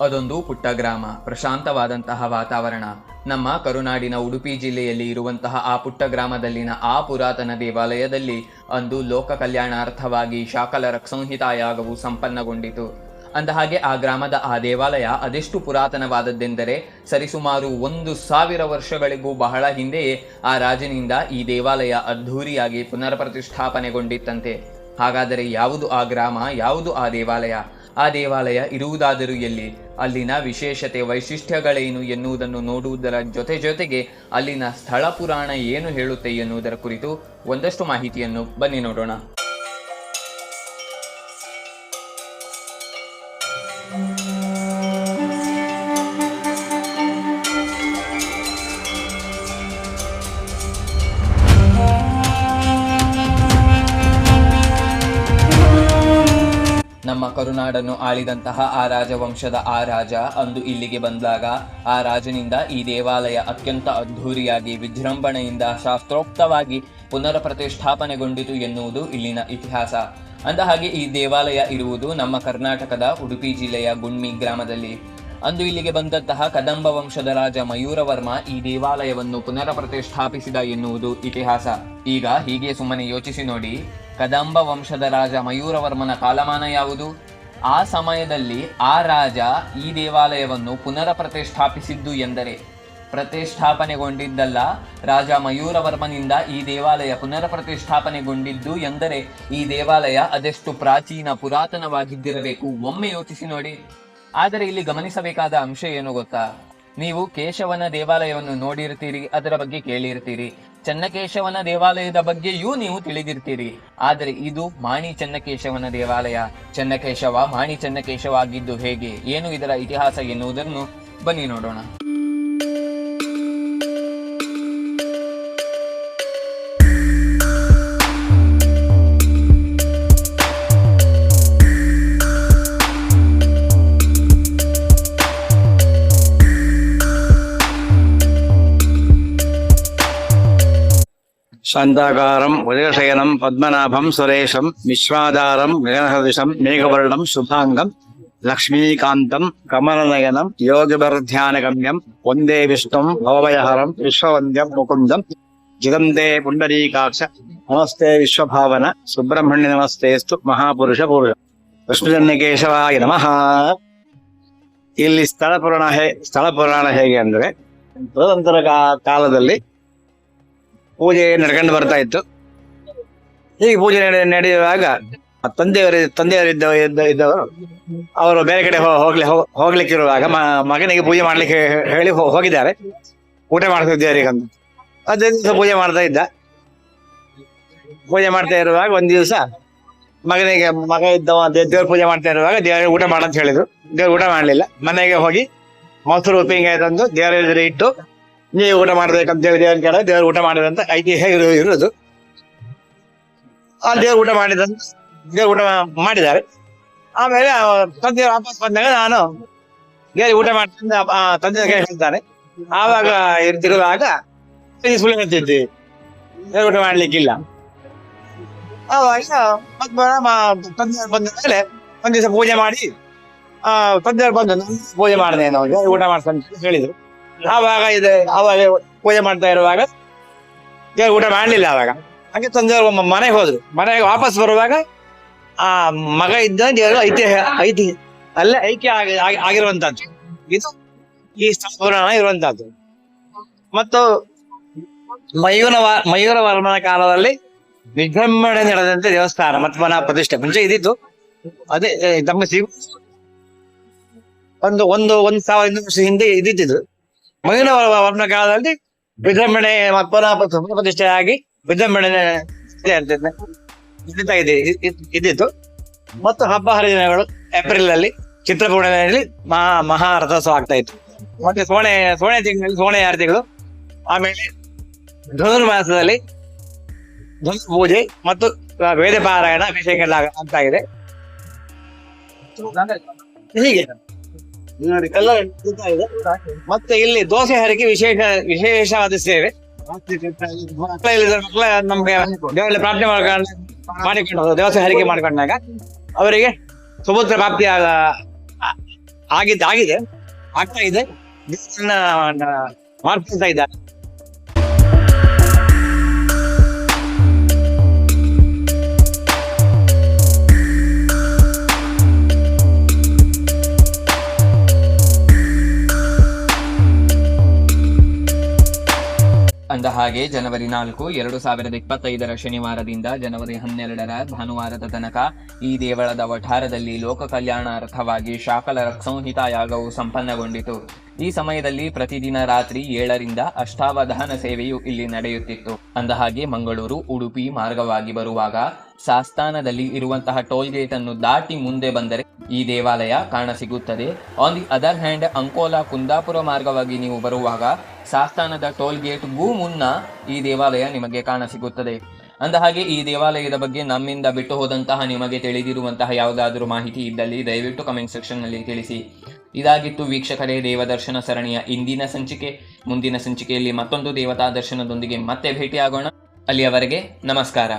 ಅದೊಂದು ಪುಟ್ಟ ಗ್ರಾಮ, ಪ್ರಶಾಂತವಾದಂತಹ ವಾತಾವರಣ. ನಮ್ಮ ಕರುನಾಡಿನ ಉಡುಪಿ ಜಿಲ್ಲೆಯಲ್ಲಿ ಇರುವಂತಹ ಆ ಪುಟ್ಟ ಗ್ರಾಮದಲ್ಲಿನ ಆ ಪುರಾತನ ದೇವಾಲಯದಲ್ಲಿ ಅಂದು ಲೋಕ ಕಲ್ಯಾಣಾರ್ಥವಾಗಿ ಶಾಕಲ ರಕ್ಸಂಹಿತಾಯಾಗವು ಸಂಪನ್ನಗೊಂಡಿತು. ಅಂದಹಾಗೆ ಆ ಗ್ರಾಮದ ಆ ದೇವಾಲಯ ಅದೆಷ್ಟು ಪುರಾತನವಾದದ್ದೆಂದರೆ ಸರಿಸುಮಾರು ಒಂದು ಸಾವಿರ ವರ್ಷಗಳಿಗೂ ಬಹಳ ಹಿಂದೆಯೇ ಆ ರಾಜನಿಂದ ಈ ದೇವಾಲಯ ಅದ್ಧೂರಿಯಾಗಿ ಪುನರ್ ಪ್ರತಿಷ್ಠಾಪನೆಗೊಂಡಿತ್ತಂತೆ ಹಾಗಾದರೆ ಯಾವುದು ಆ ಗ್ರಾಮ, ಯಾವುದು ಆ ದೇವಾಲಯ? ಆ ದೇವಾಲಯ ಇರುವುದಾದರೂ ಎಲ್ಲಿ? ಅಲ್ಲಿನ ವಿಶೇಷತೆ ವೈಶಿಷ್ಟ್ಯಗಳೇನು ಎನ್ನುವುದನ್ನು ನೋಡುವುದರ ಜೊತೆ ಜೊತೆಗೆ ಅಲ್ಲಿನ ಸ್ಥಳ ಪುರಾಣ ಏನು ಹೇಳುತ್ತೆ ಎನ್ನುವುದರ ಕುರಿತು ಒಂದಷ್ಟು ಮಾಹಿತಿಯನ್ನು ಬನ್ನಿ ನೋಡೋಣ. ನಮ್ಮ ಕರುನಾಡನ್ನು ಆಳಿದಂತಹ ಆ ರಾಜವಂಶದ ಆ ರಾಜ ಅಂದು ಇಲ್ಲಿಗೆ ಬಂದಾಗ ಆ ರಾಜನಿಂದ ಈ ದೇವಾಲಯ ಅತ್ಯಂತ ಅದ್ಧೂರಿಯಾಗಿ ವಿಜೃಂಭಣೆಯಿಂದ ಶಾಸ್ತ್ರೋಕ್ತವಾಗಿ ಪುನರ್ ಪ್ರತಿಷ್ಠಾಪನೆಗೊಂಡಿತು ಎನ್ನುವುದು ಇಲ್ಲಿನ ಇತಿಹಾಸ. ಅಂದಹಾಗೆ ಈ ದೇವಾಲಯ ಇರುವುದು ನಮ್ಮ ಕರ್ನಾಟಕದ ಉಡುಪಿ ಜಿಲ್ಲೆಯ ಗುಣ್ಮಿ ಗ್ರಾಮದಲ್ಲಿ. ಅಂದು ಇಲ್ಲಿಗೆ ಬಂದಂತಹ ಕದಂಬ ವಂಶದ ರಾಜ ಮಯೂರವರ್ಮ ಈ ದೇವಾಲಯವನ್ನು ಪುನರ್ ಪ್ರತಿಷ್ಠಾಪಿಸಿದ ಎನ್ನುವುದು ಇತಿಹಾಸ. ಈಗ ಹೀಗೆ ಸುಮ್ಮನೆ ಯೋಚಿಸಿ ನೋಡಿ. ಕದಂಬ ವಂಶದ ರಾಜ ಮಯೂರವರ್ಮನ ಕಾಲಮಾನ ಯಾವುದು? ಆ ಸಮಯದಲ್ಲಿ ಆ ರಾಜ ಈ ದೇವಾಲಯವನ್ನು ಪುನರ ಪ್ರತಿಷ್ಠಾಪಿಸಿದ್ದು ಎಂದರೆ ಪ್ರತಿಷ್ಠಾಪನೆಗೊಂಡಿದ್ದಲ್ಲ, ರಾಜ ಮಯೂರವರ್ಮನಿಂದ ಈ ದೇವಾಲಯ ಪುನರ ಪ್ರತಿಷ್ಠಾಪನೆಗೊಂಡಿದ್ದು ಎಂದರೆ ಈ ದೇವಾಲಯ ಅದೆಷ್ಟು ಪ್ರಾಚೀನ ಪುರಾತನವಾಗಿದ್ದಿರಬೇಕು. ಒಮ್ಮೆ ಯೋಚಿಸಿ ನೋಡಿ. ಆದರೆ ಇಲ್ಲಿ ಗಮನಿಸಬೇಕಾದ ಅಂಶ ಏನು ಗೊತ್ತಾ? ನೀವು ಕೇಶವನ ದೇವಾಲಯವನ್ನು ನೋಡಿರ್ತೀರಿ, ಅದರ ಬಗ್ಗೆ ಕೇಳಿರ್ತೀರಿ. ಚನ್ನಕೇಶವನ ದೇವಾಲಯದ ಬಗ್ಗೆಯೂ ನೀವು ತಿಳಿದಿರ್ತೀರಿ. ಆದರೆ ಇದು ಮಾಣಿ ಚನ್ನಕೇಶವನ ದೇವಾಲಯ. ಚನ್ನಕೇಶವ ಮಾಣಿ ಚನ್ನಕೇಶವ ಆಗಿದ್ದು ಹೇಗೆ? ಏನು ಇದರ ಇತಿಹಾಸ ಎನ್ನುವುದನ್ನು ಬನ್ನಿ ನೋಡೋಣ. ಶಾಂತಾಕಾರಂ ಉದಯಶಯನಂ ಪದ್ಮನಾಭಂ ಸುರೇಶಂ ವಿಶ್ವಾಧಾರಂ ಗಗನಸದೃಶಂ ಮೇಘವರ್ಣಂ ಶುಭಾಂಗಂ ಲಕ್ಷ್ಮೀಕಾಂತಂ ಕಮಲನಯನಂ ಯೋಗಿಭರಧ್ಯಾನಗಮ್ಯಂ ಒಂದೇ ವಿಷ್ಣು ಭವಯಹರಂ ವಿಶ್ವವಂದ್ಯಂ ಮುಕುಂದಂ ಜಿಗಂದೇ ಪುಂಡರೀಕಾಕ್ಷ ನಮಸ್ತೆ ವಿಶ್ವಭಾವನ ಸುಬ್ರಹ್ಮಣ್ಯ ನಮಸ್ತೆ ಸ್ತು ಮಹಾಪುರುಷ ಪೂರ್ವ ವಿಷ್ಣುಜನ್ಯಕೇಶವಾಯ ನಮಃ ಇಲ್ಲಿ ಸ್ಥಳ ಪುರಾಣ ಹೇ ಸ್ಥಳ ಪುರಾಣ ಹೇಗೆ ಅಂದರೆ ಸ್ವತಂತ್ರ ಕಾಲದಲ್ಲಿ ಪೂಜೆ ನಡ್ಕೊಂಡು ಬರ್ತಾ ಇತ್ತು. ಹೀಗೆ ಪೂಜೆ ನಡೆ, ನಡೆಯುವಾಗ ತಂದೆಯವರು ತಂದೆಯವರು ಇದ್ದ ಇದ್ದವರು ಅವರು ಬೇರೆ ಕಡೆ ಹೋಗ್ಲಿ ಹೋಗ್ಲಿಕ್ಕೆ ಇರುವಾಗ ಮ- ಮಗನಿಗೆ ಪೂಜೆ ಮಾಡ್ಲಿಕ್ಕೆ ಹೇಳಿ ಹೋಗಿದ್ದಾರೆ. ಊಟ ಮಾಡ್ತಿದ್ದೇವೆ ಅಂತ ಅದೇ ದಿವಸ ಪೂಜೆ ಮಾಡ್ತಾ ಇದ್ದ. ಪೂಜೆ ಮಾಡ್ತಾ ಇರುವಾಗ ಒಂದ್ ದಿವಸ ಮಗನಿಗೆ, ಮಗ ಇದ್ದವ ದೇವ್ರ ಪೂಜೆ ಮಾಡ್ತಾ ಇರುವಾಗ ದೇವರಿಗೆ ಊಟ ಮಾಡಂತ ಹೇಳಿದ್ರು. ದೇವ್ರ ಊಟ ಮಾಡಲಿಲ್ಲ. ಮನೆಗೆ ಹೋಗಿ ಮೊಸರು ಉಪ್ಪಿನಕಾಯಿ ತಂದು ದೇವರ ಎದುರು ಇಟ್ಟು ನೀವು ಊಟ ಮಾಡ್ಬೇಕಂತ ದೇವರ ಕೇಳ ದೇವ್ರು ಊಟ ಮಾಡಿದಂತ ಐತಿಹ್ಯ ಇರು- ಇರೋದು. ಆ ದೇವ್ರು ಊಟ ಮಾಡಿದಂತ, ದೇವ್ರು ಊಟ ಮಾಡಿದ್ದಾರೆ. ಆಮೇಲೆ ತಂದೆ ವಾಪಸ್ ಬಂದಾಗ ನಾನು ದೇವ್ರಿಗೆ ಊಟ ಮಾಡ್ತೀನಿ ಆ ತಂದೆ ಹೇಳ್ತಾನೆ. ಆವಾಗ ಇರ್ತಿರುವಾಗ ಸುಳ್ಳು ಹೇಳ್ತಿದ್ವಿ ದೇವ್ರು ಊಟ ಮಾಡ್ಲಿಕ್ಕಿಲ್ಲ. ಆವಾಗ ಮತ್ತ್ ತಂದೆಯವ್ರು ಬಂದ ಮೇಲೆ ಒಂದ್ ದಿವಸ ಪೂಜೆ ಮಾಡಿ, ಆ ತಂದೆಯವ್ರು ಬಂದು ಪೂಜೆ ಮಾಡಿದೆ, ನಾವು ಊಟ ಮಾಡ್ತಾನೆ ಹೇಳಿದ್ರು. ಆವಾಗ ಇದೆ, ಆವಾಗ ಪೂಜೆ ಮಾಡ್ತಾ ಇರುವಾಗ ಊಟ ಮಾಡಲಿಲ್ಲ ಆವಾಗ. ಹಂಗೆ ತಂದೆ ಒಮ್ಮ ಮನೆಗೆ ಹೋದ್ರು. ಮನೆಗೆ ವಾಪಸ್ ಬರುವಾಗ ಆ ಮಗ ಇದ್ದ ದೇವರು ಐತಿ ಅಲ್ಲೇ ಐಕ್ಯ ಆಗಿ, ಆಗಿ- ಆಗಿರುವಂತದ್ದು ಇದು ಈ ಸಂಪೂರ್ಣ ಪುರಾಣ ಇರುವಂತದ್ದು ಮತ್ತು ಮಯೂರ ಮಯೂರ ವರ್ಮನ ಕಾಲದಲ್ಲಿ ವಿಜೃಂಭಣೆ ನಡೆದಂತೆ ದೇವಸ್ಥಾನ, ಮತ್ತು ಮನ ಪ್ರತಿಷ್ಠೆ. ಮುಂಚೆ ಇದ್ದಿತ್ತು ಅದೇ ನಮ್ಗೆ ಸಿಗು ಒಂದು ಒಂದು, ಒಂದ್ ಸಾವಿರ ಹಿಂದೆ ಇದ್ದಿದ್ದು. ಮಹಿಳಾ ವರ್ಣ ಕಾಲದಲ್ಲಿ ವಿಜೃಂಭಣೆ ಪ್ರತಿಷ್ಠೆಯಾಗಿ ಪ್ರತಿಷ್ಠೆ ಆಗಿ ವಿಜೃಂಭಣೆ ಇದೆ ಇದ್ದಿತ್ತು ಮತ್ತು ಹಬ್ಬ ಹರಿದಿನಗಳು ಏಪ್ರಿಲ್ ಅಲ್ಲಿ ಚಿತ್ರಪೂರ್ಣಿಮೆಯಲ್ಲಿ ಮಹಾ ಮಹಾ ರಥೋತ್ಸವ ಆಗ್ತಾ ಇತ್ತು. ಮತ್ತೆ ಸೋಣೆ ಸೋಣೆ ತಿಂಗಳಲ್ಲಿ ಸೋಣೆ ಆರತಿಗಳು ಆಮೇಲೆ ಧನುರ್ಮಾಸದಲ್ಲಿ ಧನು ಪೂಜೆ ಮತ್ತು ವೇದ ಪಾರಾಯಣ ಅಭಿಷೇಕ ಆಗ್ತಾ ಇದೆ. ಹೀಗೆ. ಮತ್ತೆ ಇಲ್ಲಿ ದೋಸೆ ಹರಿಕೆ ವಿಶೇಷ ವಿಶೇಷವಾದ ಸೇವೆ ನಮ್ಗೆ ದೇವರಲ್ಲಿ ಪ್ರಾರ್ಥನೆ ಮಾಡ್ಕೊಂಡು ಮಾಡಿಕೊಂಡು ದೋಸೆ ಹರಿಕೆ ಮಾಡ್ಕೊಂಡಾಗ ಅವರಿಗೆ ಸುಭದ್ರ ಪ್ರಾಪ್ತಿ ಆಗಿದೆ ಆಗಿದೆ, ಆಗ್ತಾ ಇದೆ. ಮಾಡ್ತಾ ಇದ್ದಾರೆ. ಅಂದ ಹಾಗೆ ಜನವರಿ ನಾಲ್ಕು, ಎರಡು ಸಾವಿರದ ಇಪ್ಪತ್ತೈದರ ಶನಿವಾರದಿಂದ ಜನವರಿ ಹನ್ನೆರಡರ ಭಾನುವಾರದ ತನಕ ಈ ದೇವಳದ ವಠಾರದಲ್ಲಿ ಲೋಕ ಕಲ್ಯಾಣಾರ್ಥವಾಗಿ ಶಾಕಲ ಸಂಹಿತಾ ಯಾಗವು ಸಂಪನ್ನಗೊಂಡಿತು. ಈ ಸಮಯದಲ್ಲಿ ಪ್ರತಿದಿನ ರಾತ್ರಿ ಏಳರಿಂದ ಅಷ್ಟಾವಧಾನ ಸೇವೆಯು ಇಲ್ಲಿ ನಡೆಯುತ್ತಿತ್ತು. ಅಂದಹಾಗೆ ಮಂಗಳೂರು, ಉಡುಪಿ ಮಾರ್ಗವಾಗಿ ಬರುವಾಗ ಸಾಸ್ತಾನದಲ್ಲಿ ಇರುವಂತಹ ಟೋಲ್ ಗೇಟ್ ಅನ್ನು ದಾಟಿ ಮುಂದೆ ಬಂದರೆ ಈ ದೇವಾಲಯ ಕಾಣಸಿಗುತ್ತದೆ on the other hand Ankola, Kundapura ಮಾರ್ಗವಾಗಿ ನೀವು ಬರುವಾಗ ಸಾಸ್ತಾನದ ಟೋಲ್ ಗೇಟ್ಗೂ ಮುನ್ನ ಈ ದೇವಾಲಯ ನಿಮಗೆ ಕಾಣಸಿಗುತ್ತದೆ ಅಂದಹಾಗೆ ಈ ದೇವಾಲಯದ ಬಗ್ಗೆ ನಮ್ಮಿಂದ ಬಿಟ್ಟು ಹೋದಂತಹ ನಿಮಗೆ ತಿಳಿದಿರುವಂತಹ ಯಾವುದಾದರೂ ಮಾಹಿತಿ ಇದ್ದಲ್ಲಿ ದಯವಿಟ್ಟು ಕಮೆಂಟ್ ಸೆಕ್ಷನ್ನಲ್ಲಿ ತಿಳಿಸಿ. ಇದಾಗಿತ್ತು ವೀಕ್ಷಕರೇ ದೇವದರ್ಶನ ಸರಣಿಯ ಇಂದಿನ ಸಂಚಿಕೆ. ಮುಂದಿನ ಸಂಚಿಕೆಯಲ್ಲಿ ಮತ್ತೊಂದು ದೇವತಾ ದರ್ಶನದೊಂದಿಗೆ ಮತ್ತೆ ಭೇಟಿಯಾಗೋಣ. ಅಲ್ಲಿಯವರೆಗೆ ನಮಸ್ಕಾರ.